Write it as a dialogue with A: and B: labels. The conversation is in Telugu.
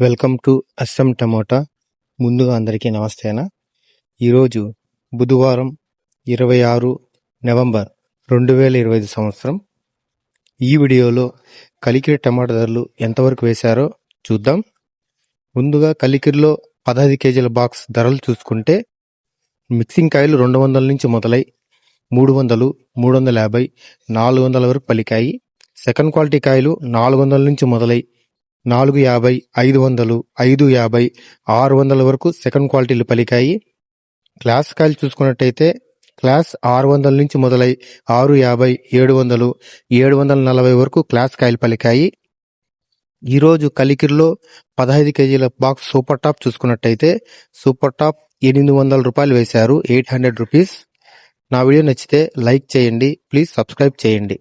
A: Welcome to Assam tomato. ముందుగా అందరికీ నమస్తేనా? ఈరోజు బుధవారం ఇరవై ఆరు నవంబర్ రెండు వేల ఇరవై ఐదు సంవత్సరం. ఈ వీడియోలో కలికిరి టమాటా ధరలు ఎంతవరకు వేశారో చూద్దాం. ముందుగా కలికిరిలో పదహైదు కేజీల బాక్స్ ధరలు చూసుకుంటే మిక్సింగ్ కాయలు రెండు వందల నుంచి మొదలై మూడు వందలు మూడు వందల యాభై నాలుగు వందల వరకు పలికాయి. సెకండ్ క్వాలిటీ కాయలు నాలుగు వందల నుంచి మొదలై నాలుగు యాభై ఐదు వందలు ఐదు యాభై ఆరు వందల వరకు సెకండ్ క్వాలిటీలు పలికాయి. క్లాస్ కాయలు చూసుకున్నట్టయితే క్లాస్ ఆరు వందల నుంచి మొదలై ఆరు యాభై ఏడు వందలు ఏడు వందల నలభై వరకు క్లాస్ కాయలు పలికాయి. ఈరోజు కలికిరిలో పదహైదు కేజీల బాక్స్ సూపర్ టాప్ చూసుకున్నట్టయితే సూపర్ టాప్ ఎనిమిది వందల రూపాయలు వేశారు ఎయిట్ హండ్రెడ్ రూపీస్. నా వీడియో నచ్చితే లైక్ చేయండి ప్లీజ్ సబ్స్క్రైబ్ చేయండి.